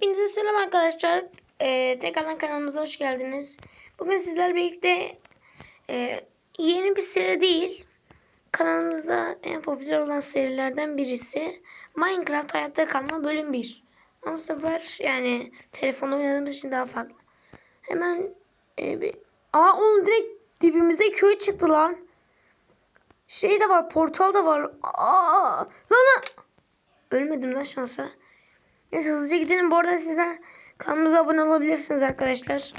Hepinize selam arkadaşlar. Ee, tekrardan kanalımıza hoş geldiniz. Bugün sizlerle birlikte e, yeni bir seri değil. Kanalımızda en popüler olan serilerden birisi. Minecraft Hayatta Kalma bölüm 1. Ama bu sefer yani telefonda oynadığımız için daha farklı. Hemen e, bir... Aa oğlum direkt dibimize köy çıktı lan. Şey de var portal da var. Aa, lan lan. Ölmedim lan şansa. Neyse hızlıca gidelim. Bu arada sizden kanalımıza abone olabilirsiniz arkadaşlar.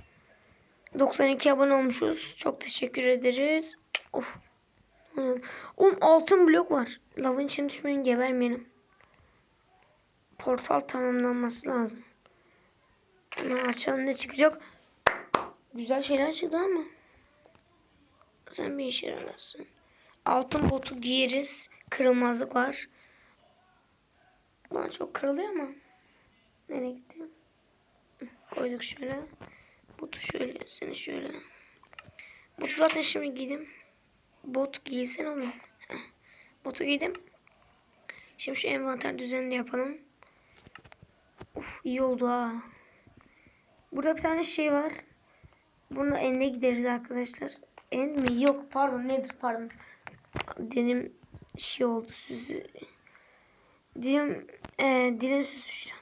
92 abone olmuşuz. Çok teşekkür ederiz. Of. Oğlum altın blok var. Lavın içine düşmeyin gebermeyelim. Portal tamamlanması lazım. Hemen açalım ne çıkacak. Güzel şeyler çıktı ama. Sen bir işe yararsın. Altın botu giyeriz. Kırılmazlık var. Bana çok kırılıyor ama. Nereye gitti? Koyduk şöyle. Botu şöyle. Seni şöyle. Botu zaten şimdi giydim. Bot giysen. Heh. Botu giydim. Şimdi şu envanter düzenini yapalım. Uf iyi oldu ha. Burada bir tane şey var. Bununla ende gideriz arkadaşlar. End mi? Yok pardon nedir pardon. Dedim şey oldu süzü. Dilim, e, dilim süzüştü.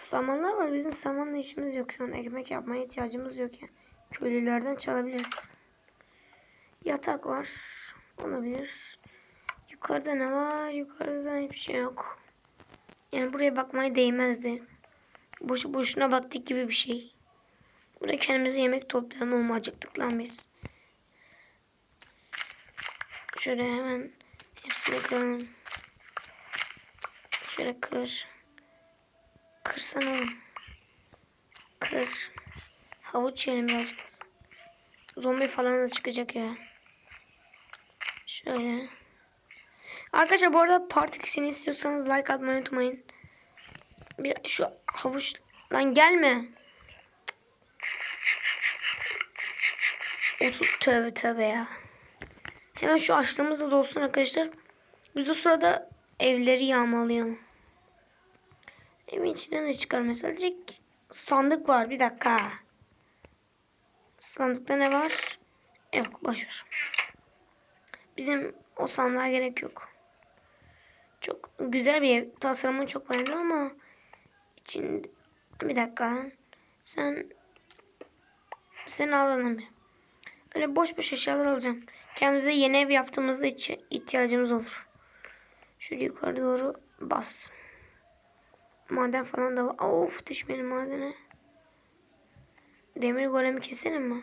Samanlar var. Bizim samanla işimiz yok şu an. Ekmek yapmaya ihtiyacımız yok ya. Köylülerden çalabiliriz. Yatak var. Olabilir. Yukarıda ne var? Yukarıda zaten hiçbir şey yok. Yani buraya bakmaya değmezdi. Boşu boşuna baktık gibi bir şey. Burada kendimize yemek toplayan olma acıktık lan biz. Şöyle hemen hepsini kıralım. Şöyle kır. Kırsana. Kır. Havuç yiyelim birazcık. Zombi falan da çıkacak ya. Şöyle. Arkadaşlar bu arada part 2'sini istiyorsanız like atmayı unutmayın. Bir şu havuç lan gelme. Otur tövbe tövbe ya. Hemen şu açlığımız da dolsun arkadaşlar. Biz o sırada evleri yağmalayalım. İçinden ne çıkar mesela? Direkt sandık var. Bir dakika. Sandıkta ne var? Yok boşver. Bizim o sandığa gerek yok. Çok güzel bir ev. Tasarımını çok beğendim ama için bir dakika. Sen sen alalım bir. Öyle boş boş eşyalar alacağım. Kendimize yeni ev yaptığımızda ihtiyacımız olur. Şöyle yukarı doğru bas. Maden falan da var. Of düşmeyelim madene. Demir golemi keselim mi?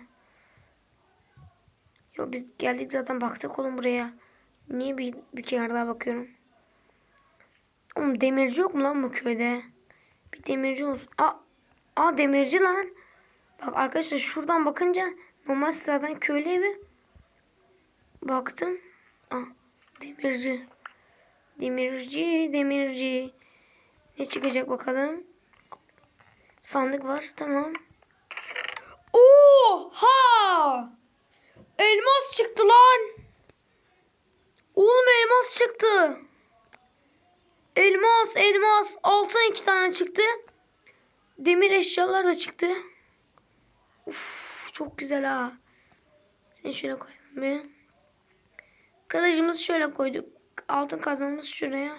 Yo biz geldik zaten baktık oğlum buraya. Niye bir, bir kere daha bakıyorum? Oğlum demirci yok mu lan bu köyde? Bir demirci olsun. Aa, aa demirci lan. Bak arkadaşlar şuradan bakınca normal sıradan köylü evi. Baktım. Aa, demirci. Demirci, demirci. Ne çıkacak bakalım. Sandık var. Tamam. Oha! Elmas çıktı lan. Oğlum elmas çıktı. Elmas, elmas. Altın iki tane çıktı. Demir eşyalar da çıktı. Uf, çok güzel ha. Seni şöyle koyalım bir. Kılıcımızı şöyle koyduk. Altın kazmamız şuraya.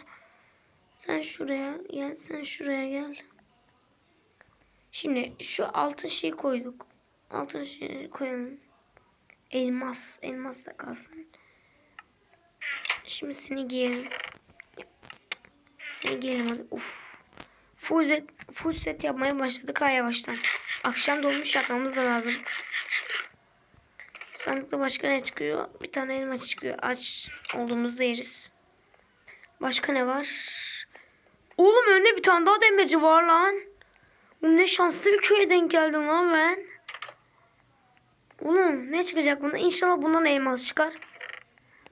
Sen şuraya gel. Sen şuraya gel. Şimdi şu altın şeyi koyduk. Altın şeyi koyalım. Elmas. Elmas da kalsın. Şimdi seni giyelim. Seni giyelim hadi. Uf. Full set, full set yapmaya başladık ha yavaştan. Akşam dolmuş yapmamız da lazım. Sandıkta başka ne çıkıyor? Bir tane elma çıkıyor. Aç olduğumuzda yeriz. Başka ne var? Oğlum önde bir tane daha demirci var lan. Oğlum ne şanslı bir köye denk geldim lan ben. Oğlum ne çıkacak bunda? İnşallah bundan elmas çıkar.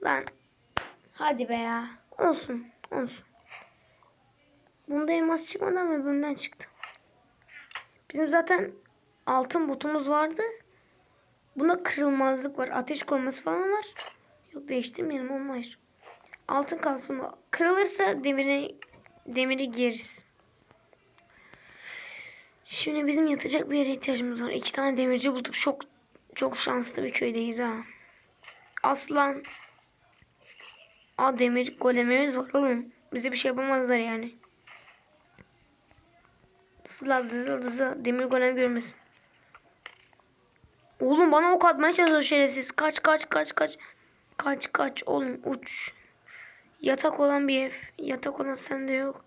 Lan. Hadi be ya. Olsun. Olsun. Bunda elmas çıkmadı ama öbüründen çıktı. Bizim zaten altın botumuz vardı. Buna kırılmazlık var. Ateş koruması falan var. Yok değiştirmeyelim olmaz. Altın kalsın. Kırılırsa demiri demiri giyeriz. Şimdi bizim yatacak bir yere ihtiyacımız var. İki tane demirci bulduk. Çok çok şanslı bir köydeyiz ha. Aslan. Aa demir golemimiz var oğlum. Bize bir şey yapamazlar yani. Sıla dızıl dızıl. Demir golem görmesin. Oğlum bana ok atmaya çalışıyor şerefsiz. Kaç kaç kaç kaç. Kaç kaç oğlum uç. Yatak olan bir ev. Yatak olan sende yok.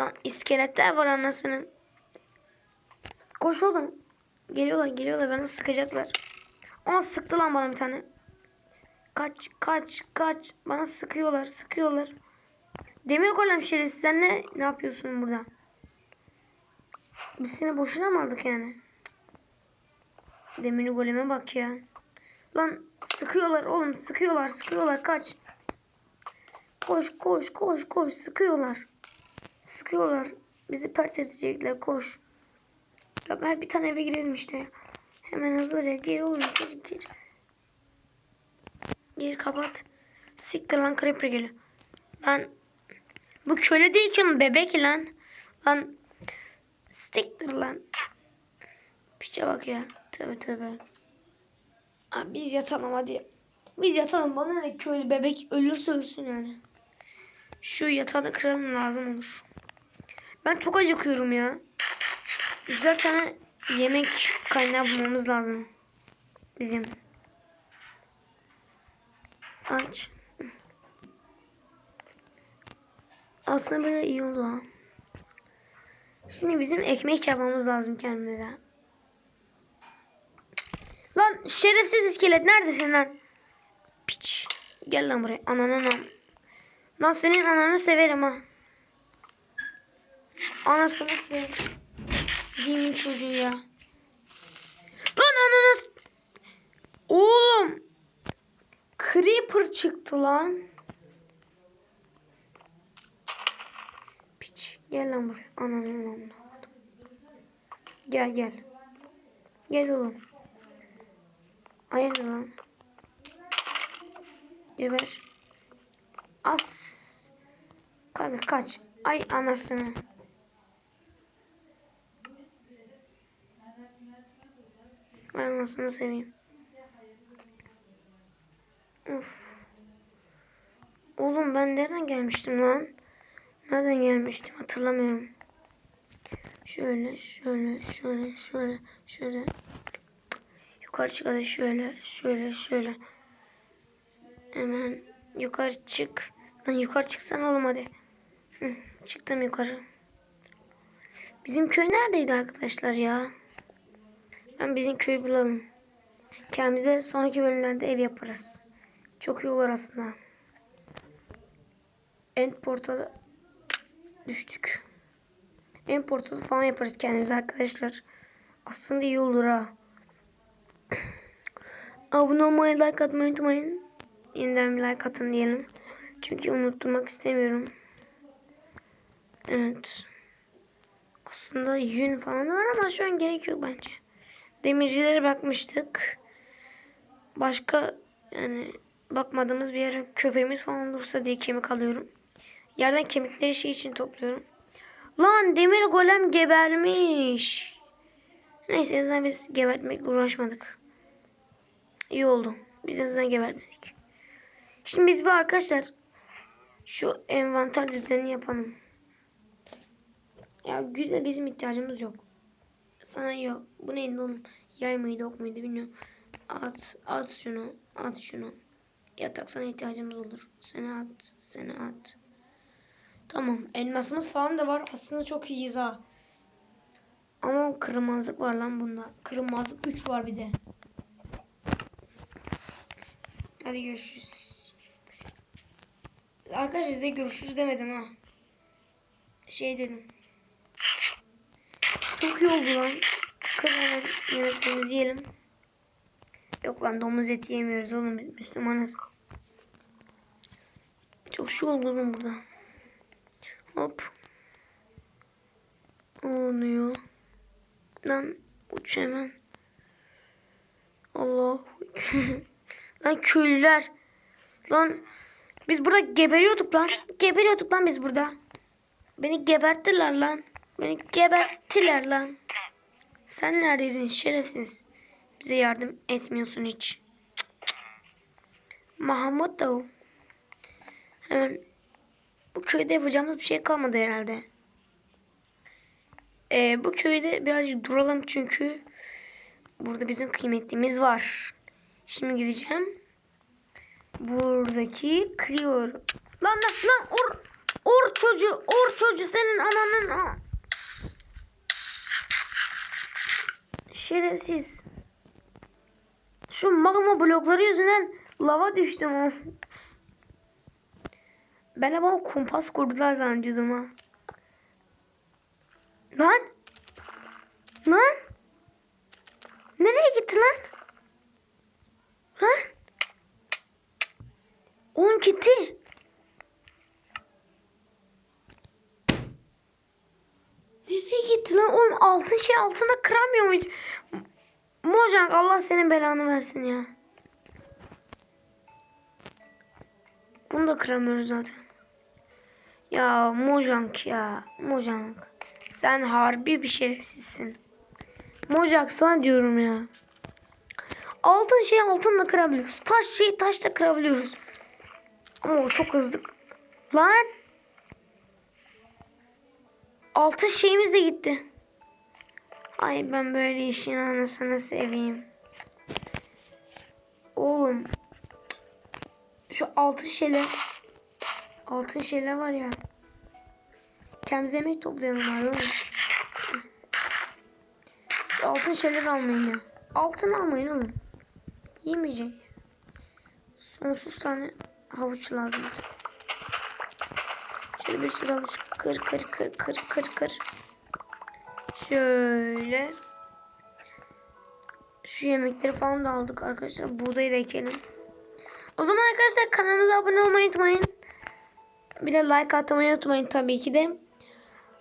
Lan iskeletler var anasının. Koş oğlum. Geliyorlar geliyorlar bana sıkacaklar. Aa sıktı lan bana bir tane. Kaç kaç kaç. Bana sıkıyorlar sıkıyorlar. Demir golem şerefsiz sen ne, ne yapıyorsun burada? Biz seni boşuna mı aldık yani? Demir goleme bak ya. Lan sıkıyorlar oğlum sıkıyorlar sıkıyorlar kaç. Koş koş koş koş sıkıyorlar. Sıkıyorlar. Bizi pert edecekler koş. Ya ben bir tane eve girelim işte. Hemen hızlıca gir oğlum gir gir. Gir kapat. Siktir lan creeper geliyor. Lan bu köle değil ki onun bebek lan. Lan siktir lan. Piçe bak ya. Tövbe tövbe. Abi biz yatalım hadi. Biz yatalım. Bana ne köylü bebek ölürse ölsün yani. Şu yatağı kıralım lazım olur. Ben çok acıkıyorum ya. Güzel tane yemek kaynağı bulmamız lazım. Bizim. Aç. Aslında böyle iyi oldu ha. Şimdi bizim ekmek yapmamız lazım kendimize. Lan şerefsiz iskelet neredesin lan? Piç. Gel lan buraya. Ananı anam. Lan senin ananı severim ha. Anasını sev. Dimin çocuğu ya. Lan ananı. Oğlum. Creeper çıktı lan. Piç. Gel lan buraya. Ananı ananı. Gel gel. Gel oğlum. Hayırdır lan? Geber. As. Kaç kaç. Ay anasını. Ay anasını seveyim. Of. Oğlum ben nereden gelmiştim lan? Nereden gelmiştim hatırlamıyorum. Şöyle şöyle şöyle şöyle şöyle. Yukarı çık hadi şöyle şöyle şöyle. Hemen yukarı çık. Lan yukarı çıksan oğlum hadi. Hı, çıktım yukarı. Bizim köy neredeydi arkadaşlar ya? Ben bizim köyü bulalım. Kendimize sonraki bölümlerde ev yaparız. Çok iyi olur aslında. End portalı düştük. End portalı falan yaparız kendimize arkadaşlar. Aslında iyi olur ha. Abone olmayı, like atmayı unutmayın. Yeniden bir like atın diyelim. Çünkü unutturmak istemiyorum. Evet. Aslında yün falan var ama şu an gerek yok bence. Demircilere bakmıştık. Başka yani bakmadığımız bir yere köpeğimiz falan olursa diye kemik alıyorum. Yerden kemikleri şey için topluyorum. Lan demir golem gebermiş. Neyse en azından biz gebertmekle uğraşmadık. İyi oldu. Biz en azından gebertmedik. Şimdi biz bir arkadaşlar şu envanter düzeni yapalım. Ya güzel bizim ihtiyacımız yok. Sana yok. Bu neydi oğlum? Yay mıydı ok muydu bilmiyorum. At, at şunu, at şunu. Yatak sana ihtiyacımız olur. Seni at, seni at. Tamam. Elmasımız falan da var. Aslında çok iyiyiz ha. Ama kırılmazlık var lan bunda. Kırılmazlık 3 var bir de. Hadi görüşürüz. Arkadaşlar size görüşürüz demedim ha. Şey dedim. Çok iyi oldu lan. Kırmadan yemeklerimizi yiyelim. Yok lan domuz eti yemiyoruz oğlum biz Müslümanız. Çok şey oldu oğlum burada. Hop. Oluyor. Lan uç hemen. Allah. lan köylüler. Lan biz burada geberiyorduk lan. Geberiyorduk lan biz burada. Beni geberttiler lan. Beni geberttiler lan. Sen neredeydin şerefsiz? Bize yardım etmiyorsun hiç. Mahmut da o. Hemen bu köyde yapacağımız bir şey kalmadı herhalde. Ee, bu köyde birazcık duralım çünkü burada bizim kıymetlimiz var. Şimdi gideceğim. Buradaki kırıyor. Lan lan lan or or çocuğu or çocuğu senin ananın a- Şerefsiz. Şu magma blokları yüzünden lava düştüm. Ben bana kumpas kurdular zannediyordum ha. Lan. Lan. Nereye gitti lan? Lan. Oğlum gitti. Nereye gitti lan? Oğlum altın şey altına kıramıyor muyuz? Mojang Allah senin belanı versin ya. Bunu da kıramıyoruz zaten. Ya Mojang ya. Mojang. Sen harbi bir şerefsizsin. Mojang sana diyorum ya. Altın şeyi altınla kırabiliyoruz. Taş şeyi taşla kırabiliyoruz. Ama çok hızlı. Lan. Altın şeyimiz de gitti. Ay ben böyle işin anasını seveyim. Oğlum. Şu altın şeyler. Altın şeyler var ya. Kendimize yemek toplayalım oğlum. Şu altın şeyler almayın ya. Altın almayın oğlum. Yemeyecek. Sonsuz tane havuç lazım. Şöyle bir sürü havuç kır kır kır kır kır kır. Şöyle. Şu yemekleri falan da aldık arkadaşlar. Buğdayı da ekelim. O zaman arkadaşlar kanalımıza abone olmayı unutmayın. Bir de like atmayı unutmayın tabii ki de.